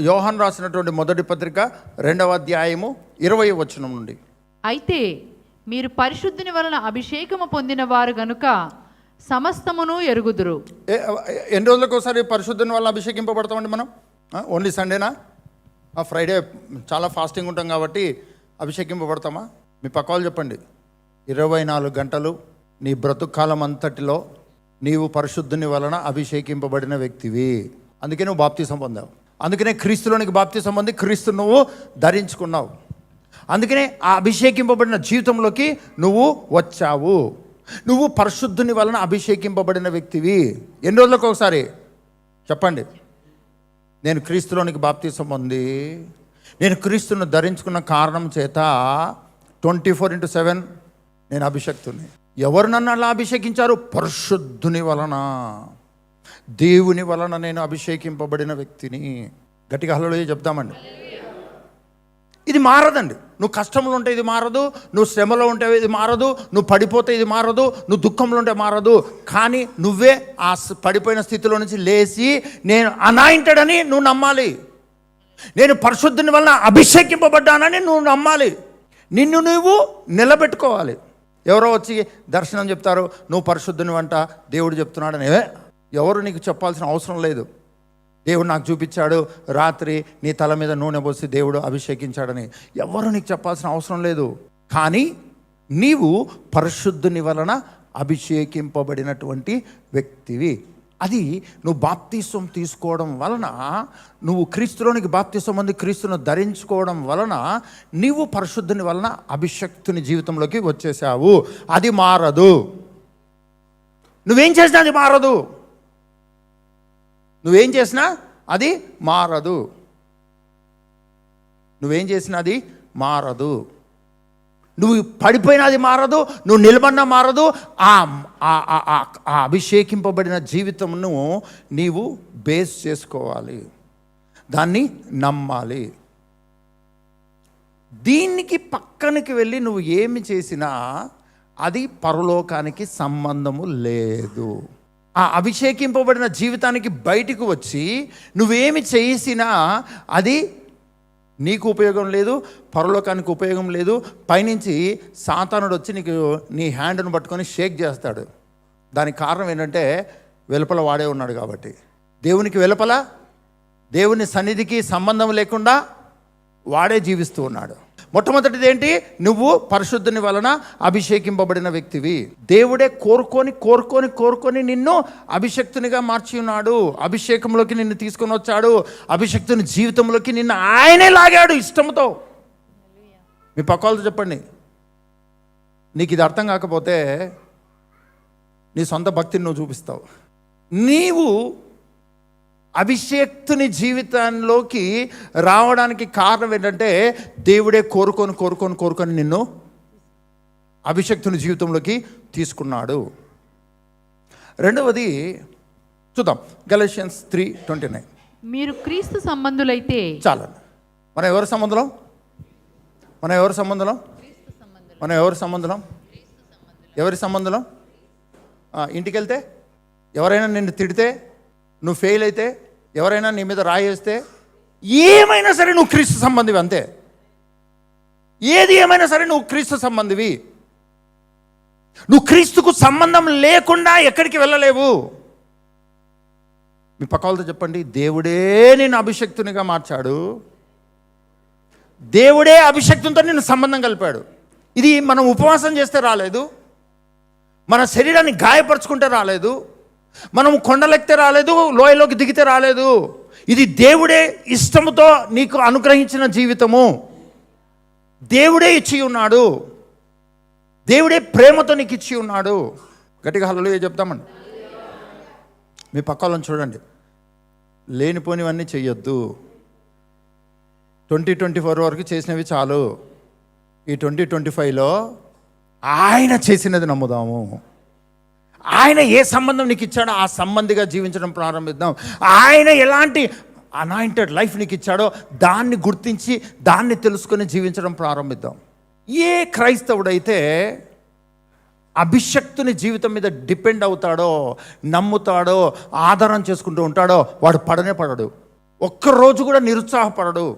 యోహాన్ రాసినటువంటి మొదటి పత్రిక రెండవ అధ్యాయము ఇరవై వచనం నుండి. అయితే మీరు పరిశుద్ధుని వలన అభిషేకము పొందిన వారు గనుక సమస్తమును ఎరుగుదురు. ఏ- ఎన్ని రోజులకు ఒకసారి పరిశుద్ధుని వల్ల అభిషేకింపబడతామండి మనం? ఆ, ఓన్లీ సండేనా? ఆ, ఫ్రైడే చాలా ఫాస్టింగ్ ఉంటాం కాబట్టి అభిషేకింపబడతామా? మీ పక్క వాళ్ళు చెప్పండి. ఇరవై నాలుగు గంటలు నీ బ్రతుకాలం అంతటిలో నీవు పరిశుద్ధుని వలన అభిషేకింపబడిన వ్యక్తివి. అందుకే నువ్వు బాప్తీసం పొందావు. అందుకనే క్రీస్తులోనికి బాప్తి సంబంధి క్రీస్తు నువ్వు ధరించుకున్నావు. అందుకనే ఆ అభిషేకింపబడిన జీవితంలోకి నువ్వు వచ్చావు. నువ్వు పరిశుద్ధుని వలన అభిషేకింపబడిన వ్యక్తివి. ఎన్ని రోజులకు ఒకసారి? చెప్పండి. నేను క్రీస్తులోనికి బాప్తి సంబంధి నేను క్రీస్తును ధరించుకున్న కారణం చేత ట్వంటీ ఫోర్ ఇంటూ సెవెన్ నేను అభిషక్తుని ఎవరు నన్ను అలా అభిషేకించారు? పరిశుద్ధుని వలన. దేవుని వలన నేను అభిషేకింపబడిన వ్యక్తిని గట్టిగా హలో చెప్తామండి. ఇది మారదండి. నువ్వు కష్టంలో ఉంటే ఇది మారదు నువ్వు శ్రమలో ఉంటే ఇది మారదు నువ్వు పడిపోతే ఇది మారదు నువ్వు దుఃఖంలో ఉంటే మారదు. కానీ నువ్వే ఆ పడిపోయిన స్థితిలో నుంచి లేచి నేను అనాయింటెడ్ అని నువ్వు నమ్మాలి. నేను పరిశుద్ధుని వలన అభిషేకింపబడ్డానని నువ్వు నమ్మాలి. నిన్ను నువ్వు నిలబెట్టుకోవాలి. ఎవరో వచ్చి దర్శనం చెప్తారు నువ్వు పరిశుద్ధుని వంట దేవుడు చెప్తున్నాడని. ఎవరు నీకు చెప్పాల్సిన అవసరం లేదు. దేవుడు నాకు చూపించాడు రాత్రి నీ తల మీద నూనె పోసి దేవుడు అభిషేకించాడని. ఎవరు నీకు చెప్పాల్సిన అవసరం లేదు. కానీ నీవు పరిశుద్ధుని వలన అభిషేకింపబడినటువంటి వ్యక్తివి. అది నువ్వు బాప్తీసం తీసుకోవడం వలన నువ్వు క్రీస్తులోనికి బాప్తీసం అంది క్రీస్తును ధరించుకోవడం వలన నీవు పరిశుద్ధుని వలన అభిషక్తుని జీవితంలోకి వచ్చేసావు అది మారదు. నువ్వేం చేసినా అది మారదు. నువ్వేం చేసినా అది మారదు. నువ్వేం చేసినా అది మారదు. నువ్వు పడిపోయినది అది మారదు నువ్వు నిలబడిన మారదు ఆ ఆ అభిషేకింపబడిన జీవితంను నీవు బేస్ చేసుకోవాలి. దాన్ని నమ్మాలి. దీనికి పక్కనకి వెళ్ళి నువ్వు ఏమి చేసినా అది పరలోకానికి సంబంధము లేదు. ఆ అభిషేకింపబడిన జీవితానికి బయటికి వచ్చి నువ్వేమి చేసినా అది నీకు ఉపయోగం లేదు పరలోకానికి ఉపయోగం లేదు. పైనుంచి సాతానుడు వచ్చి నీకు నీ హ్యాండ్ను పట్టుకొని షేక్ చేస్తాడు. దానికి కారణం ఏంటంటే వెలుపల వాడే ఉన్నాడు కాబట్టి. దేవునికి వెలుపల దేవుని సన్నిధికి సంబంధం లేకుండా వాడే జీవిస్తూ ఉన్నాడు. మొట్టమొదటిది ఏంటి? నువ్వు పరిశుద్ధుని వలన అభిషేకింపబడిన వ్యక్తివి. దేవుడే కోరుకొని కోరుకొని కోరుకొని నిన్ను అభిషక్తునిగా మార్చి ఉన్నాడు. అభిషేకంలోకి నిన్ను తీసుకొని వచ్చాడు. అభిషక్తుని జీవితంలోకి నిన్ను ఆయనే లాగాడు ఇష్టంతో మీ పక్క వాళ్ళతో చెప్పండి. నీకు ఇది అర్థం కాకపోతే నీ సొంత భక్తిని నువ్వు చూపిస్తావు. నీవు అభిషేక్తుని జీవితంలోకి రావడానికి కారణం ఏంటంటే దేవుడే కోరుకొని కోరుకొని కోరుకొని నిన్ను అభిషక్తుని జీవితంలోకి తీసుకున్నాడు. రెండవది చూద్దాం. Galatians three twenty nine. మీరు క్రీస్తు సంబంధులైతే చాలండి మనం ఎవరి సంబంధం మనం ఎవరి సంబంధం మనం ఎవరి సంబంధం ఎవరి సంబంధం ఇంటికి వెళ్తే ఎవరైనా నిన్ను తిడితే? నువ్వు ఫెయిల్ అయితే ఎవరైనా నీ మీద రాయేస్తే ఏమైనా సరే నువ్వు క్రీస్తు సంబంధివి అంతే. ఏది ఏమైనా సరే నువ్వు క్రీస్తు సంబంధివి. నువ్వు క్రీస్తుకు సంబంధం లేకుండా ఎక్కడికి వెళ్ళలేవు. మీ పక్క వాళ్ళతో చెప్పండి దేవుడే నేను అభిషక్తునిగా మార్చాడు. దేవుడే అభిషక్తునితో నేను సంబంధం కలిపాడు. ఇది మనం ఉపవాసం చేస్తే రాలేదు. మన శరీరాన్ని గాయపరుచుకుంటే రాలేదు. మనం కొండలెక్కితే రాలేదు లోయలోకి దిగితే రాలేదు. ఇది దేవుడే ఇష్టముతో నీకు అనుగ్రహించిన జీవితము. దేవుడే ఇచ్చి ఉన్నాడు. దేవుడే ప్రేమతో నీకు ఇచ్చి ఉన్నాడు. గట్టిగా హలో చెప్తామండి మీ పక్క వాళ్ళని చూడండి. లేనిపోనివన్నీ చెయ్యొద్దు. ట్వంటీ ట్వంటీ ఫోర్ వరకు చేసినవి చాలు. ఈ ట్వంటీ ట్వంటీ ఫైవ్లో ఆయన చేసినది నమ్ముదాము. ఆయన ఏ సంబంధం నీకు ఇచ్చాడో ఆ సంబంధిగా జీవించడం ప్రారంభిద్దాం. ఆయన ఎలాంటి అనాయింటెడ్ లైఫ్ నీకు ఇచ్చాడో దాన్ని గుర్తించి దాన్ని తెలుసుకొని జీవించడం ప్రారంభిద్దాం. ఏ క్రైస్తవుడైతే అభిషక్తుని జీవితం మీద డిపెండ్ అవుతాడో నమ్ముతాడో ఆధారం చేసుకుంటూ ఉంటాడో వాడు పడనే పడడు. ఒక్కరోజు కూడా నిరుత్సాహపడడు.